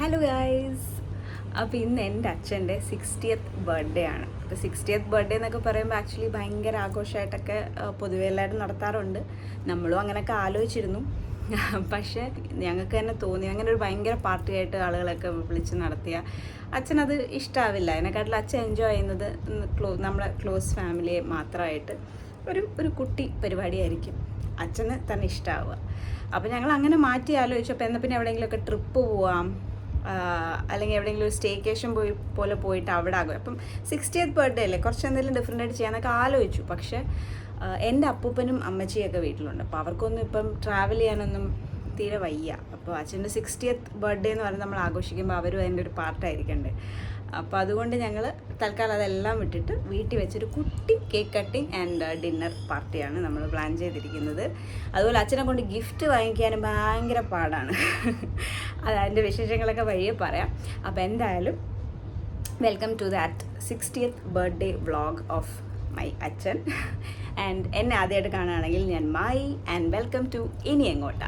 Hello guys അപ്പോൾ ഇന്ന് എന്റെ അച്ഛന്റെ സിക്സ്റ്റിയത്ത് ബർത്ത്ഡേ ആണ്. അപ്പോൾ സിക്സ്റ്റിയത്ത് ബർത്ത്ഡേ എന്നൊക്കെ പറയുമ്പോൾ ആക്ച്വലി ഭയങ്കര ആഘോഷമായിട്ടൊക്കെ പൊതുവെ എല്ലാവരും നടത്താറുണ്ട്. നമ്മളും അങ്ങനെയൊക്കെ ആലോചിച്ചിരുന്നു. പക്ഷേ ഞങ്ങൾക്ക് തന്നെ തോന്നി അങ്ങനെ ഒരു ഭയങ്കര പാർട്ടിയായിട്ട് ആളുകളൊക്കെ വിളിച്ച് നടത്തിയ അച്ഛനത് ഇഷ്ടാവില്ല. അതിനെക്കാട്ടിൽ അച്ഛൻ എൻജോയ് ചെയ്യുന്നത് ക്ലോ നമ്മളെ ക്ലോസ് ഫാമിലിയെ മാത്രമായിട്ട് ഒരു ഒരു കുട്ടി പരിപാടിയായിരിക്കും. അച്ഛന് തന്നെ ഇഷ്ടമാവുക അപ്പോൾ ഞങ്ങൾ അങ്ങനെ മാറ്റി ആലോചിച്ചപ്പോൾ എന്നാൽ പിന്നെ എവിടെയെങ്കിലുമൊക്കെ ട്രിപ്പ് പോവാം. അല്ലെങ്കിൽ എവിടെയെങ്കിലും ഒരു സ്റ്റേക്കേഷൻ പോയി പോലെ പോയിട്ട് അവിടെ ആകും. അപ്പം സിക്സ്റ്റിയത്ത് ബർത്ത്ഡേ അല്ലേ? കുറച്ച് എന്തെങ്കിലും ഡിഫറെന്റ് ആയിട്ട് ചെയ്യാനൊക്കെ ആലോചിച്ചു. പക്ഷേ എന്റെ അപ്പൂപ്പനും അമ്മച്ചിയൊക്കെ വീട്ടിലുണ്ട്. അപ്പോൾ അവർക്കൊന്നും ഇപ്പം ട്രാവൽ ചെയ്യാനൊന്നും തീരെ വയ്യ. അപ്പോൾ അച്ഛന്റെ സിക്സ്റ്റിയത്ത് ബർത്ത്ഡേ എന്ന് പറഞ്ഞ് നമ്മൾ ആഘോഷിക്കുമ്പോൾ അവരും അതിന്റെ ഒരു പാർട്ടായിരിക്കണ്ടേ അപ്പോൾ അതുകൊണ്ട് ഞങ്ങൾ തൽക്കാലം അതെല്ലാം വിട്ടിട്ട് വീട്ടിൽ വെച്ചൊരു കുട്ടി കേക്ക് കട്ടിങ് ആൻഡ് ഡിന്നർ പാർട്ടിയാണ് നമ്മൾ പ്ലാൻ ചെയ്തിരിക്കുന്നത്. അതുപോലെ അച്ഛനെ കൊണ്ട് ഗിഫ്റ്റ് വാങ്ങിക്കാനും ഭയങ്കര പാടാണ്. അത് അതിന്റെ വിശേഷങ്ങളൊക്കെ വഴിയെ പറയാം. അപ്പോൾ എന്തായാലും welcome to that sixtieth birthday vlog of my അച്ഛൻ. ആൻഡ് എന്നെ ആദ്യമായിട്ട് കാണുകയാണെങ്കിൽ ഞാൻ മൈ ആൻഡ് വെൽക്കം ടു ഇനി എങ്ങോട്ട.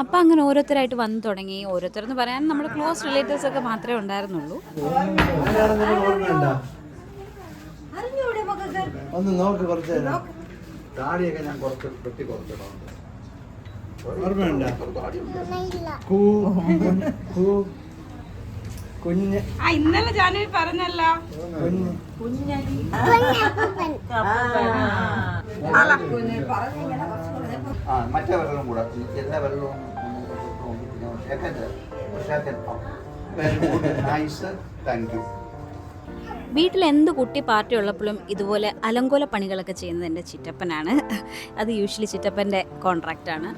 അപ്പം അങ്ങനെ ഓരോരുത്തരായിട്ട് വന്നു തുടങ്ങി. ഓരോരുത്തരെന്ന് പറയാൻ നമ്മുടെ ക്ലോസ് റിലേറ്റീവ്സ് ഒക്കെ മാത്രമേ ഉണ്ടായിരുന്നുള്ളൂ. ഒന്ന് നോക്ക് കുറച്ച് താടിയൊക്കെ ഞാൻ കുറച്ച് വെട്ടി കുറച്ചിടാം. ഓർമ്മയുണ്ടോ? ഇല്ല കൂ കൂ കുഞ്ഞ്. ആ ഇന്നലെ ജാനുവരി പറഞ്ഞല്ലോ. മറ്റേ വെള്ളം കൂടെ. എല്ലാ വെള്ളവും വീട്ടിൽ എന്ത് കുട്ടി പാർട്ടി ഉള്ളപ്പോഴും ഇതുപോലെ അലങ്കോല പണികളൊക്കെ ചെയ്യുന്നത് എന്റെ ചിറ്റപ്പനാണ്. അത് യൂഷ്വലി ചിറ്റപ്പന്റെ കോൺട്രാക്റ്റാണ്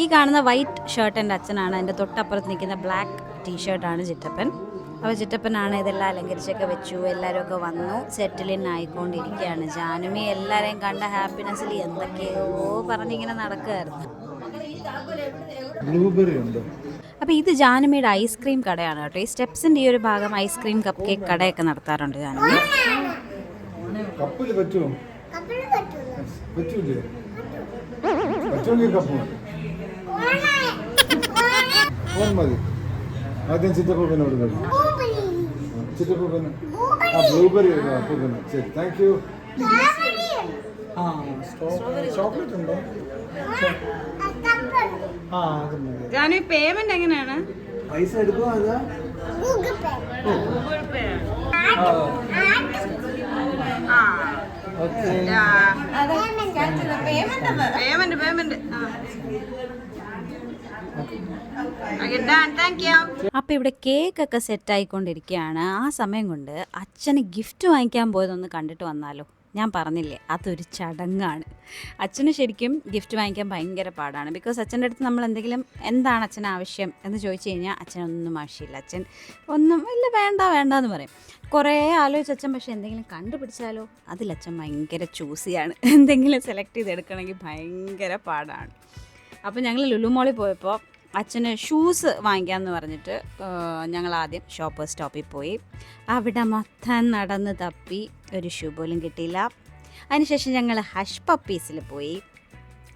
ഈ കാണുന്ന വൈറ്റ് ഷർട്ട് എന്റെ അച്ഛനാണ്. എന്റെ തൊട്ടപ്പുറത്ത് നിൽക്കുന്ന ബ്ലാക്ക് ടീഷർട്ടാണ് ചിറ്റപ്പൻ. അപ്പോൾ ചിറ്റപ്പനാണ് ഇതെല്ലാം അലങ്കരിച്ചൊക്കെ വെച്ചു. എല്ലാവരും ഒക്കെ വന്നു സെറ്റിലിൻ ആയിക്കൊണ്ടിരിക്കുകയാണ്. ജാനുമി എല്ലാവരെയും കണ്ട ഹാപ്പിനെസ്സിൽ എന്തൊക്കെയോ പറഞ്ഞിങ്ങനെ ബ്ലൂബെറി ഉണ്ടോ? അപ്പോൾ ഇത് ജാനമ്മയുടെ ഐസ്ക്രീം കടയാണ് കേട്ടോ. ഈ സ്റ്റെപ്സിന്റെ ഈ ഒരു ഭാഗം ഐസ്ക്രീം കപ്പ് കേക്ക് കടയൊക്കെ നടത്താറുണ്ട് ജാനമ്മ ആദ്യം ചിറ്റപ്പൂപ്പന് ആ ബ്ലൂബെറി ശരി താങ്ക് യു ചോക്ലേറ്റ് ഉണ്ടോ? ആ അത് മതി. ജാനു പേയ്മെന്റ് എങ്ങനെയാണ്? പൈസ എടുക്കുമോ അതാ? ഗൂഗിൾ പേ പേയ്മെന്റ് പേയ്മെന്റ് അപ്പൊ ഇവിടെ കേക്ക് ഒക്കെ സെറ്റ് ആയിക്കൊണ്ടിരിക്കുകയാണ്. ആ സമയം കൊണ്ട് അച്ഛന് ഗിഫ്റ്റ് വാങ്ങിക്കാൻ പോയതൊന്ന് കണ്ടിട്ട് വന്നാലോ. ഞാൻ പറഞ്ഞില്ലേ അതൊരു ചടങ്ങാണ്. അച്ഛന് ശരിക്കും ഗിഫ്റ്റ് വാങ്ങിക്കാൻ ഭയങ്കര പാടാണ്. ബിക്കോസ് അച്ഛന്റെ അടുത്ത് നമ്മൾ എന്തെങ്കിലും എന്താണ് അച്ഛൻ ആവശ്യം എന്ന് ചോദിച്ചു കഴിഞ്ഞാൽ അച്ഛനൊന്നും ആവശ്യമില്ല. അച്ഛൻ ഒന്നും ഇല്ല വേണ്ട വേണ്ട എന്ന് പറയും. കുറേ ആലോചിച്ച് അച്ഛൻ പക്ഷേ എന്തെങ്കിലും കണ്ടുപിടിച്ചാലോ? അതിൽ അച്ഛൻ ഭയങ്കര ചൂസിയാണ് എന്തെങ്കിലും സെലക്ട് ചെയ്തെടുക്കണമെങ്കിൽ ഭയങ്കര പാടാണ്. അപ്പോൾ ഞങ്ങൾ ലുലുമോളിൽ പോയപ്പോൾ അച്ഛന് ഷൂസ് വാങ്ങിക്കാമെന്ന് പറഞ്ഞിട്ട് ഞങ്ങൾ ആദ്യം ഷോപ്പ് സ്റ്റോപ്പിൽ പോയി. അവിടെ മൊത്തം നടന്ന് തപ്പി ഒരു ഷൂ പോലും കിട്ടിയില്ല. അതിനുശേഷം ഞങ്ങൾ ഹഷ് പപ്പീസിൽ പോയി.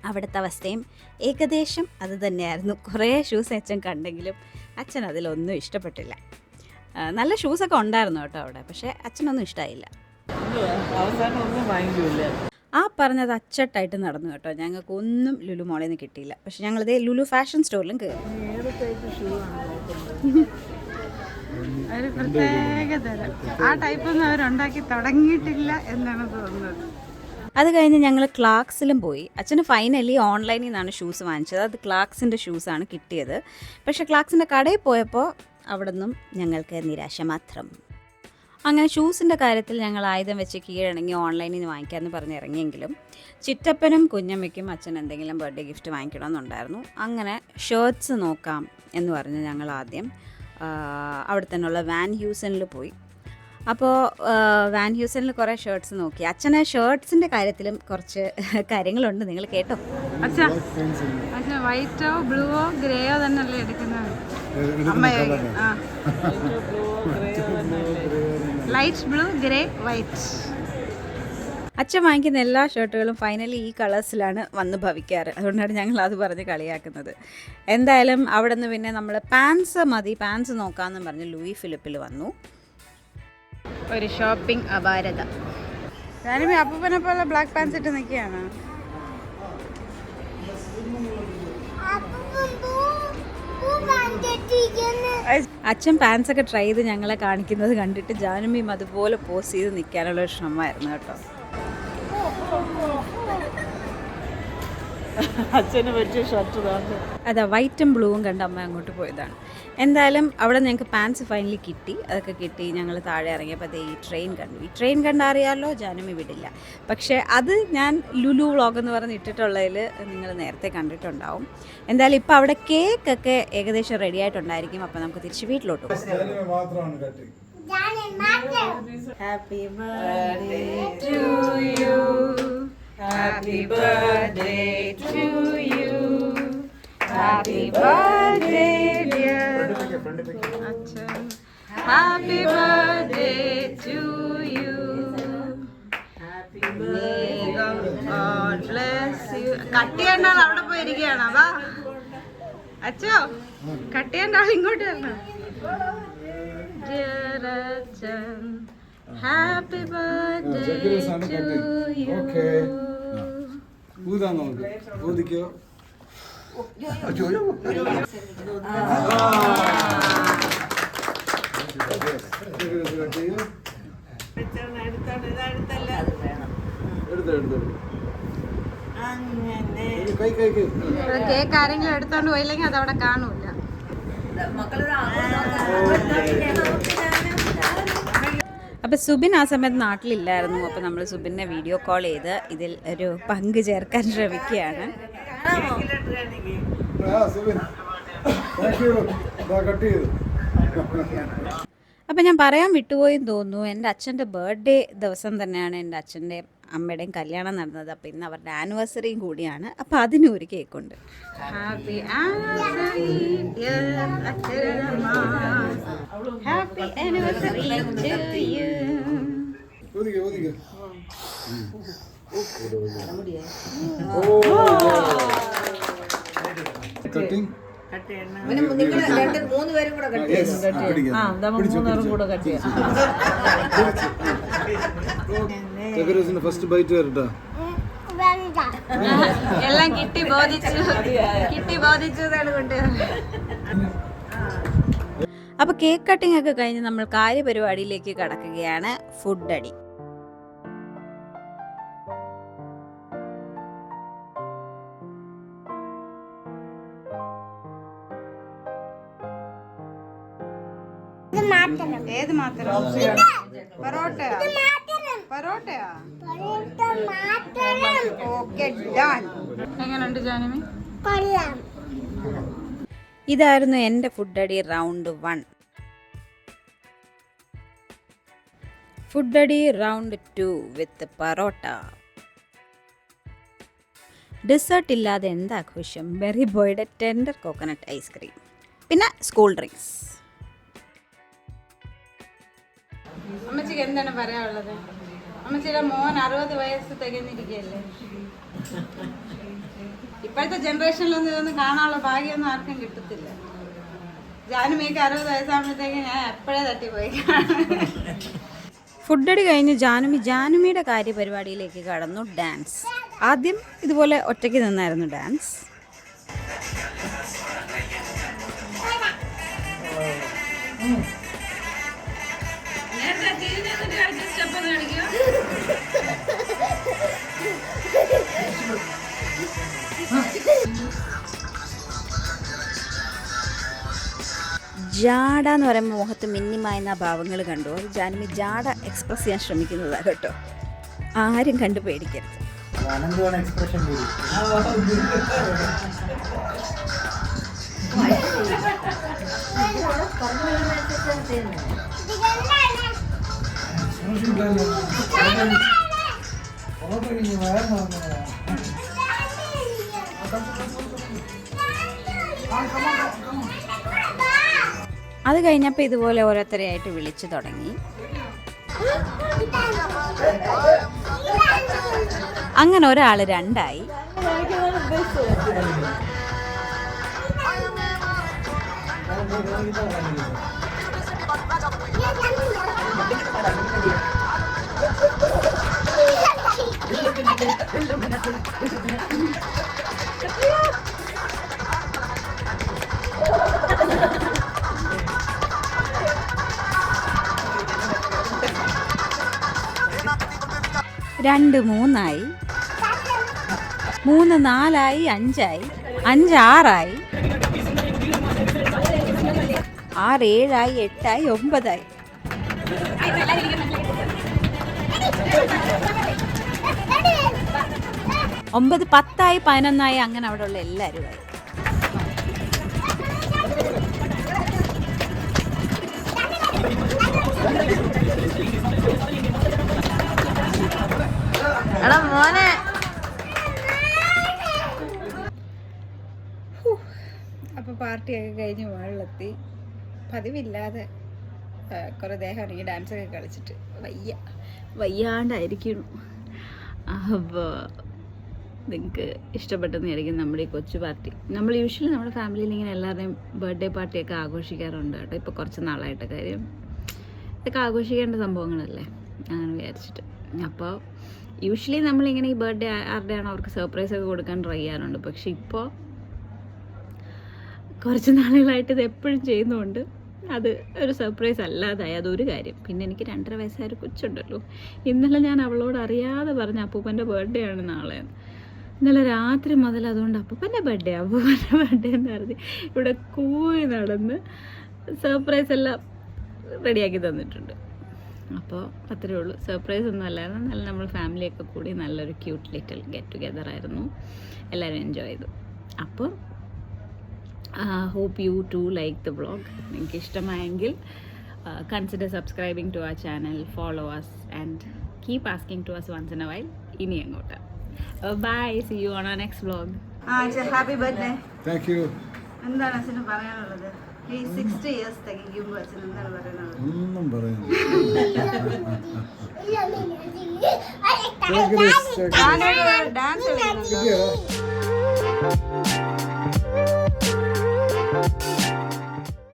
അവിടുത്തെ അവസ്ഥയും ഏകദേശം അത് തന്നെയായിരുന്നു. കുറേ ഷൂസ് അച്ഛൻ കണ്ടെങ്കിലും അച്ഛൻ അതിലൊന്നും ഇഷ്ടപ്പെട്ടില്ല. നല്ല ഷൂസൊക്കെ ഉണ്ടായിരുന്നു കേട്ടോ അവിടെ പക്ഷേ അച്ഛനൊന്നും ഇഷ്ടമായില്ല അവസാനം ഒന്നും ആ പറഞ്ഞത് അച്ചട്ടായിട്ട് നടന്നു കേട്ടോ. ഞങ്ങൾക്ക് ഒന്നും ലുലു മോളിൽ നിന്ന് കിട്ടിയില്ല. പക്ഷെ ഞങ്ങളിത് ലുലു ഫാഷൻ സ്റ്റോറിലും കയറി ഏത് ടൈപ്പ് ഷൂ ആണ് നോക്കുന്നത്? ഒരു പ്രത്യേക തരം. ആ ടൈപ്പ് ഒന്നും അവരുണ്ടാക്കി തുടങ്ങിയിട്ടില്ല എന്നാണ് തോന്നുന്നത്. അത് കഴിഞ്ഞ് ഞങ്ങൾ ക്ലാക്സിലും പോയി. അച്ഛന് ഫൈനലി ഓൺലൈനിൽ നിന്നാണ് ഷൂസ് വാങ്ങിച്ചത്. അത് ക്ലാക്സിന്റെ ഷൂസാണ് കിട്ടിയത്. പക്ഷേ ക്ലാക്സിന്റെ കടയിൽ പോയപ്പോൾ അവിടെ നിന്നും ഞങ്ങൾക്ക് നിരാശ മാത്രം. അങ്ങനെ ഷൂസിന്റെ കാര്യത്തിൽ ഞങ്ങൾ ആയുധം വെച്ച് കീഴടങ്ങി ഓൺലൈനിൽ നിന്ന് വാങ്ങിക്കാമെന്ന് പറഞ്ഞ് ഇറങ്ങിയെങ്കിലും ചിറ്റപ്പനും കുഞ്ഞമ്മയ്ക്കും അച്ഛൻ എന്തെങ്കിലും ബർത്ത്ഡേ ഗിഫ്റ്റ് വാങ്ങിക്കണമെന്നുണ്ടായിരുന്നു. അങ്ങനെ ഷേർട്സ് നോക്കാം എന്ന് പറഞ്ഞ് ഞങ്ങൾ ആദ്യം അവിടെ തന്നെയുള്ള വാൻ ഹ്യൂസനിൽ പോയി. അപ്പോൾ വാൻ ഹ്യൂസനിൽ കുറേ ഷേർട്സ് നോക്കി. അച്ഛന് ഷർട്ട്സിന്റെ കാര്യത്തിലും കുറച്ച് കാര്യങ്ങളുണ്ട്. നിങ്ങൾ കേട്ടോ? അച്ഛാ അച്ഛാ വൈറ്റോ ബ്ലൂവോ ഗ്രേയോ തന്നെയല്ലേ എടുക്കുന്നത്? ലൈറ്റ് ബ്ലൂ ഗ്രേ വൈറ്റ് അച്ഛൻ വാങ്ങിക്കുന്ന എല്ലാ ഷർട്ടുകളും ഫൈനലി ഈ കളേഴ്സിലാണ് വന്ന് ഭവിക്കാറ്. അതുകൊണ്ടാണ് ഞങ്ങൾ അത് പറഞ്ഞ് കളിയാക്കുന്നത്. എന്തായാലും അവിടെ നിന്ന് പിന്നെ നമ്മൾ പാൻസ് മതി പാൻസ് നോക്കാമെന്ന് പറഞ്ഞ് ലൂയി ഫിലിപ്പിൽ വന്നു. ഒരു ഷോപ്പിംഗ് അപാരത. ഞാനും അപ്പൂപ്പനെ പോലെ ബ്ലാക്ക് പാൻസ് ഇട്ട് നിൽക്കുകയാണ് അപ്പം പൂ പൂ കണ്ടിട്ടിരിക്കുന്നു അച്ഛൻ പാൻസ് ഒക്കെ ട്രൈ ചെയ്ത് ഞങ്ങളെ കാണിക്കുന്നത് കണ്ടിട്ട് ജാനുമിയും അതുപോലെ പോസ് ചെയ്ത് നിൽക്കാനുള്ള ഒരു ശ്രമമായിരുന്നു കേട്ടോ. അച്ഛന് പറ്റിയ ഷർട്ട് അതാ വൈറ്റും ബ്ലൂവും കണ്ട് അമ്മ അങ്ങോട്ട് പോയതാണ്. എന്തായാലും അവിടെ ഞങ്ങൾക്ക് പാൻസ് ഫൈനലി കിട്ടി. അതൊക്കെ കിട്ടി ഞങ്ങൾ താഴെ ഇറങ്ങിയപ്പോൾ അതേ ഈ ട്രെയിൻ കണ്ടു. ഈ ട്രെയിൻ കണ്ടറിയാലോ ജാനുമി വിടില്ല. പക്ഷേ അത് ഞാൻ ലുലു വ്ളോഗ് എന്ന് പറഞ്ഞ് ഇട്ടിട്ടുള്ളതിൽ നിങ്ങൾ നേരത്തെ കണ്ടിട്ടുണ്ടാവും. എന്തായാലും ഇപ്പോൾ അവിടെ കേക്കൊക്കെ ഏകദേശം റെഡി ആയിട്ടുണ്ടായിരിക്കും. അപ്പോൾ നമുക്ക് തിരിച്ച് വീട്ടിലോട്ട് പോകാം. ഹാപ്പി ബർത്ത്ഡേ ടു ഞാൻ happy birthday to you happy birthday to you happy birthday dear അച്ഛൻ happy birthday to you cut ചെയ്യേണ്ട ആൾ അവിടെ പോയിരിക്കുകയാണ്. അതാ. അച്ഛോ കട്ട് ചെയ്യേണ്ട ആൾ ഇങ്ങോട്ട് വരണം Dear ഹാപ്പി ബർത്ത്ഡേ ജഗ്ഗൂസ് ആണ് ഊതാൻ നമുക്ക് ഊതിക്കോ കേക്ക് ആരെങ്കിലും എടുത്തോണ്ട് പോയില്ലെങ്കിൽ അതവിടെ അവിടെ കാണൂല അപ്പോൾ സുബിൻ ആ സമയത്ത് നാട്ടിലില്ലായിരുന്നു. അപ്പോൾ നമ്മൾ സുബിനെ വീഡിയോ കോൾ ചെയ്ത് ഇതിൽ ഒരു പങ്ക് ചേർക്കാൻ ശ്രമിക്കുകയാണ്. അപ്പം ഞാൻ പറയാൻ വിട്ടുപോയെന്ന് തോന്നുന്നു. എന്റെ അച്ഛന്റെ ബർത്ത്ഡേ ദിവസം തന്നെയാണ് എന്റെ അച്ഛന്റെ അമ്മയുടെയും കല്യാണം നടന്നത്. അപ്പോൾ ഇന്ന് അവരുടെ ആനിവേഴ്സറിയും കൂടിയാണ്. അപ്പോൾ അതിനും ഒരു കേക്കുണ്ട്. Happy anniversary happy anniversary to you ഊതിക്കോ ഊതിക്കോ കട്ടിങ് ആ നമ്മൾ മൂന്നാറും കൂടെ കട്ട് ചെയ്യാം. ജഗ്ഗൂസിന്റെ ഫസ്റ്റ് ബൈറ്റ് വരട്ടാ. എല്ലാം കിട്ടി ബോധിച്ചു. കിട്ടി ബോധിച്ചു എന്നാണ് കൊണ്ട് അപ്പോൾ കേക്ക് കട്ടിംഗ് ഒക്കെ കഴിഞ്ഞ് നമ്മൾ കാര്യപരിപാടിയിലേക്ക് കടക്കുകയാണ്. ഫുഡ് അടി. ഏത് മാത്രം പൊറോട്ടയാ പൊറോട്ടയാ? ഓക്കെ ഡൺ എങ്ങനെയുണ്ട് ജാനമി? ഇതായിരുന്നു എന്റെ ഫുഡ് അടി റൗണ്ട് വൺ. ഫുഡ് അടി round two with parotta. Dessert ഇല്ലാതെ എന്താ എന്താഘോഷം ബെറി ബോയുടെ ടെൻഡർ കോക്കനട്ട് ഐസ്ക്രീം പിന്നെ സ്കൂൾ ഡ്രിങ്ക്സ്. അമ്മച്ചിക്ക് എന്താണ് പറയാനുള്ളത്? അമ്മച്ചിയുടെ മോൻ അറുപത് വയസ്സ് തികഞ്ഞിരിക്കുകയല്ലേ? ഇപ്പോഴത്തെ ജനറേഷനിലൊന്നും ഇതൊന്നും കാണാനുള്ള ഭാഗ്യമൊന്നും ആർക്കും കിട്ടത്തില്ല. ജാനുമേക്ക് അറുപത് വയസ്സാകുമ്പോഴത്തേക്ക് ഞാൻ എപ്പോഴേ തട്ടിപ്പോയി. ഫുഡടി അടി കഴിഞ്ഞ് ജാനുമി ജാനുമിയുടെ കാര്യപരിപാടിയിലേക്ക് കടന്നു ഡാൻസ് ആദ്യം ഇതുപോലെ ഒറ്റയ്ക്ക് നിന്നായിരുന്നു ഡാൻസ് ജാട എന്ന് പറയുമ്പോൾ മുഖത്ത് മിന്നിമായുന്ന ഭാവങ്ങൾ കണ്ടു. അത് ജാനമി ജാഡ എക്സ്പ്രസ് ചെയ്യാൻ ശ്രമിക്കുന്നതാണ് കേട്ടോ. ആരും കണ്ടു പേടിക്കരുത്. എക്സ്പ്രഷൻ അത് കഴിഞ്ഞപ്പോൾ ഇതുപോലെ ഓരോരുത്തരെയായിട്ട് വിളിച്ചു തുടങ്ങി. അങ്ങനെ ഒരാൾ രണ്ടായി. രണ്ട് മൂന്നായി. മൂന്ന് നാലായി അഞ്ചായി. അഞ്ചാറായി. ആറ് ഏഴായി എട്ടായി ഒമ്പതായി. ഒമ്പത് പത്തായി പതിനൊന്നായി അങ്ങനെ അവിടെ ഉള്ള എല്ലാവരും ആയി. എടാ മോനെ. അപ്പോൾ പാർട്ടിയൊക്കെ കഴിഞ്ഞ് വാളിലെത്തി. പതിവില്ലാതെ കുറെ കുറേ ദേഹം ഇറങ്ങി ഡാൻസൊക്കെ കളിച്ചിട്ട് വയ്യ. വയ്യാണ്ടായിരിക്കുന്നു. അപ്പോൾ നിങ്ങൾക്ക് ഇഷ്ടപ്പെട്ടെന്ന് വിചാരിക്കും നമ്മുടെ ഈ കൊച്ചു പാർട്ടി. നമ്മൾ യൂഷ്വലി നമ്മുടെ ഫാമിലിയിൽ ഇങ്ങനെ എല്ലാവരുടെയും ബർത്ത്ഡേ പാർട്ടിയൊക്കെ ആഘോഷിക്കാറുണ്ട് കേട്ടോ. ഇപ്പോൾ കുറച്ച് നാളായിട്ട് കാര്യം. ഇതൊക്കെ ആഘോഷിക്കേണ്ട സംഭവങ്ങളല്ലേ? അങ്ങനെ വിചാരിച്ചിട്ട്. അപ്പോൾ യൂഷ്വലി നമ്മളിങ്ങനെ ഈ ബർത്ത്ഡേ ആരുടെയാണോ അവർക്ക് സർപ്രൈസ് ഒക്കെ കൊടുക്കാൻ ട്രൈ ചെയ്യാറുണ്ട്. പക്ഷെ ഇപ്പോൾ കുറച്ച് നാളുകളായിട്ട് ഇത് എപ്പോഴും ചെയ്യുന്നതുകൊണ്ട് അത് ഒരു സർപ്രൈസ് അല്ലാതായി. അതൊരു കാര്യം. പിന്നെ എനിക്ക് രണ്ടര വയസ്സായ ഒരു കൊച്ചുണ്ടല്ലോ. ഇന്നലെ ഞാൻ അവളോട് അറിയാതെ പറഞ്ഞ അപ്പൂപ്പന്റെ ബർത്ത്ഡേ ആണ് നാളെ. ഇന്നലെ രാത്രി മുതൽ അതുകൊണ്ട് അപ്പൂപ്പന്റെ ബർത്ത്ഡേ അപ്പൂപ്പന്റെ ബർത്ത്ഡേ എന്ന് പറഞ്ഞ് ഇവിടെ കൂയി നടന്ന് സർപ്രൈസ് എല്ലാം റെഡിയാക്കി തന്നിട്ടുണ്ട്. അപ്പോൾ അത്രയേ ഉള്ളൂ. സർപ്രൈസ് ഒന്നും അല്ലായിരുന്നു. നല്ല നമ്മൾ ഫാമിലിയൊക്കെ കൂടി നല്ലൊരു ക്യൂട്ട് ലിറ്റിൽ ഗെറ്റ് ടുഗെദർ ആയിരുന്നു. എല്ലാവരും എൻജോയ് ചെയ്തു. അപ്പോൾ hope you to like the vlog നിങ്ങൾക്ക് ഇഷ്ടമായെങ്കിൽ consider subscribing to our channel follow us and keep asking to us once in a while ഇനി അങ്ങോട്ട്. Bye see you on uh next vlog uh happy birthday thank you എന്താണ് അച്ഛന് പറയാനുള്ളത്? ഈ sixty years തികയ്ക്കുമ്പോൾ അച്ഛൻ എന്താണ് പറയാനുള്ളത്? ഒന്നും പറയുന്നില്ല. Bye.